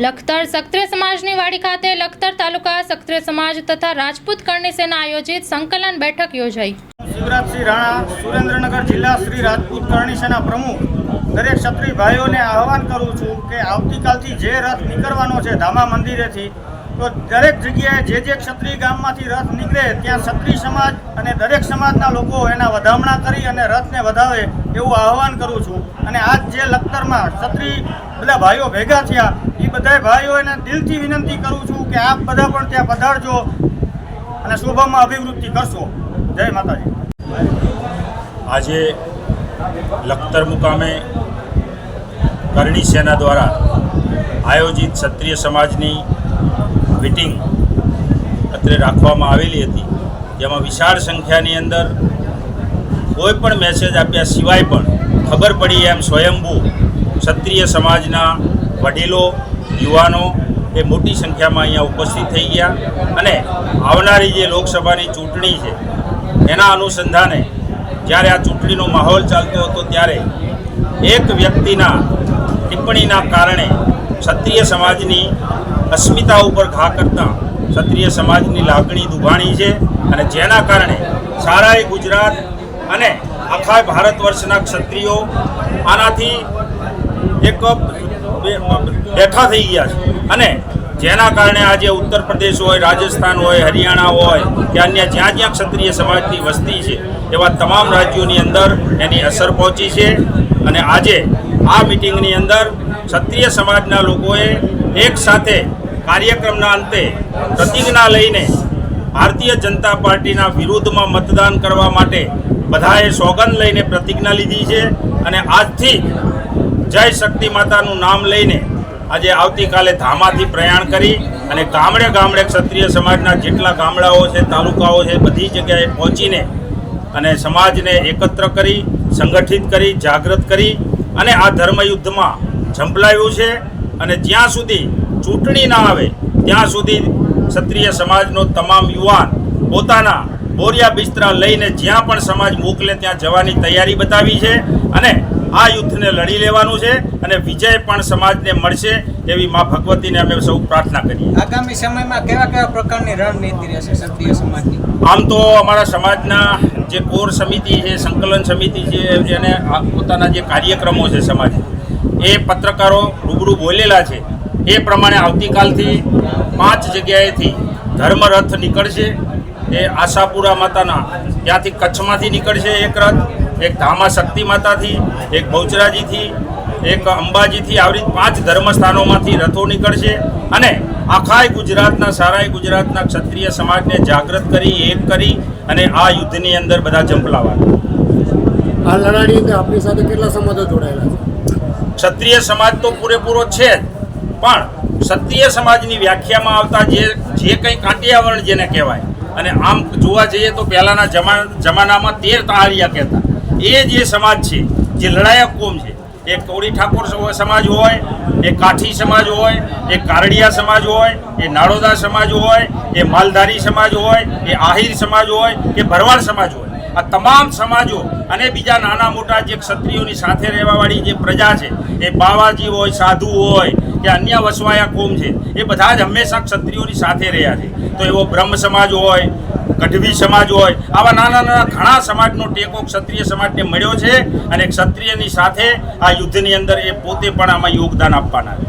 લખતર સક્રિય સમાજની વાડી ખાતે લખતર તાલુકા સક્રિય સમાજ તથા રાજપૂત કરણી સેના આયોજિત સંકલન બેઠક યોજાઈ. શિવરાજસિંહ રાણા, સુરેન્દ્રનગર જિલ્લા શ્રી રાજપૂત કરણી સેના પ્રમુખ. દરેક ક્ષત્રિય ભાઈઓને આહવાન કરું છું કે આવતીકાલથી જે રથ નીકળવાનો છે ધામા મંદિરેથી, તો દરેક જગ્યાએ જે જે ક્ષત્રિય ગામમાંથી રથ નીકળે ત્યાં ક્ષત્રિય સમાજ અને દરેક સમાજના લોકો એના વધામણા કરી અને રથને વધાવે એવું આહવાન કરું છું. અને આજ જે લખતરમાં ક્ષત્રિય બધા ભાઈઓ ભેગા થયા બધા ભાઈઓને દિલથી વિનંતી કરું છું કે આપ બધા પણ ત્યાં પધારજો અને શોભામાં અભિવૃદ્ધિ કરશો. જય માતાજી. આજે લખતર મુકામે કરણી સેના દ્વારા આયોજિત ક્ષત્રિય સમાજની મિટિંગ અત્રે રાખવામાં આવેલી હતી. જેમાં વિશાળ સંખ્યાની અંદર કોઈ પણ મેસેજ આપ્યા સિવાય પણ ખબર પડી એમ સ્વયંભૂ ક્ષત્રિય સમાજના વડીલો યુવાનો એ મોટી સંખ્યામાં અહીંયા ઉપસ્થિત થઈ ગયા અને આવનારી જે લોકસભાની ચૂંટણી છે, એના અનુસંધાને જ્યારે આ ચૂંટણીનો માહોલ ચાલતો હતો ત્યારે એક વ્યક્તિના ટિપ્પણીના કારણે ક્ષત્રિય સમાજની અસ્મિતા ઉપર ઘા કરતા ક્ષત્રિય સમાજની લાગણી દુભાણી છે અને જેના કારણે સારાએ ગુજરાત અને આખા ભારત વર્ષના ક્ષત્રિયો આનાથી એક બેઠા થઈ ગયા છે. અને જેના કારણે આજે ઉત્તર પ્રદેશ હોય, રાજસ્થાન હોય, હરિયાણા હોય, કે અન્ય જ્યાં જ્યાં ક્ષત્રિય સમાજની વસ્તી છે, એવા તમામ રાજ્યોની અંદર એની અસર પહોંચી છે. અને આજે આ મિટિંગની અંદર ક્ષત્રિય સમાજના લોકોએ એક સાથે કાર્યક્રમના અંતે પ્રતિજ્ઞા લઈને ભારતીય જનતા પાર્ટીના વિરુદ્ધમાં મતદાન કરવા માટે બધાએ સોગંદ લઈને પ્રતિજ્ઞા લીધી છે. અને આજથી જય શક્તિ માતાનું નામ લઈને આજે આવતીકાલે ધામાથી પ્રયાણ કરી અને ગામડે ગામડે ક્ષત્રિય સમાજના જેટલા ગામડાઓ છે, તાલુકાઓ છે, બધી જગ્યાએ પહોંચીને અને સમાજને એકત્ર કરી, સંગઠિત કરી, જાગૃત કરી અને આ ધર્મયુદ્ધમાં ઝંપલાવ્યું છે અને જ્યાં સુધી ચૂંટણી ના આવે, ત્યાં સુધી ક્ષત્રિય સમાજનો તમામ યુવાન પોતાના બોરિયા બિસ્તરા લઈને જ્યાં પણ સમાજ મોકલે ત્યાં જવાની તૈયારી બતાવી છે અને આ યુદ્ધને લડી લેવાનું છે અને વિજય પણ સમાજને મળશે એવી મા ભગવતીને અમે સૌ પ્રાર્થના કરીએ. આગામી સમયમાં કેવા કેવા પ્રકારની રણનીતિ રહેશે ક્ષત્રિય સમાજની? આમ તો અમારા સમાજના જે કોર સમિતિ છે સંકલન સમિતિ છે આ પોતાના જે કાર્યક્રમો છે સમાજ એ પત્રકારો રૂબરૂ બોલેલા છે. એ પ્રમાણે આવતીકાલથી પાંચ જગ્યાએથી ધર્મરથ નીકળશે. એ આશાપુરા માતાના. ત્યાંથી કચ્છમાંથી નીકળશે એક રથ એક ધામા શક્તિ માતાથી એક બહુચરાજીથી એક અંબાજીથી આવી પાંચ ધર્મસ્થાનોમાંથી રથો નીકળશે અને આખાય ગુજરાતના સારાય ગુજરાતના ક્ષત્રિય સમાજને જાગૃત કરી એક કરી અને આ યુદ્ધની અંદર બધા ઝંપલાવા આ લડાઈ અંદર આપણી સાથે કેટલા સમાજો જોડાયેલા છે? ક્ષત્રિય સમાજ તો પૂરેપૂરો છે જ પણ ક્ષત્રિય સમાજની વ્યાખ્યામાં આવતા જે જે કંઈ કાંટિયાવરણ જેને કહેવાય અને આમ જોવા જઈએ તો પહેલાંના જમાનામાં તેર તાળિયા કહેતા. એ જે સમાજ છે, જે લડાયક કોમ છે એ કોળી ઠાકોર સમાજ હોય એ કાઠી સમાજ હોય એ કારડિયા સમાજ હોય, એ નાડોદા સમાજ હોય, એ માલધારી સમાજ હોય, એ આહિર સમાજ હોય, કે ભરવાડ સમાજ હોય. આ તમામ સમાજો અને બીજા નાના મોટા જે ક્ષત્રિયોની સાથે રહેવાવાળી જે પ્રજા છે, એ બાવાજી હોય, સાધુ હોય કે અન્ય વસવાયા કોમ છે, એ બધા જ હંમેશા ક્ષત્રિયોની સાથે રહ્યા છે. તો એવો બ્રહ્મ સમાજ હોય, ગઢવી સમાજ હોય, આવા નાના નાના ઘણા સમાજનો ટેકો ક્ષત્રિય સમાજને મળ્યો છે અને ક્ષત્રિયની સાથે આ યુદ્ધની અંદર એ પોતે પણ આમાં યોગદાન આપવાના છે.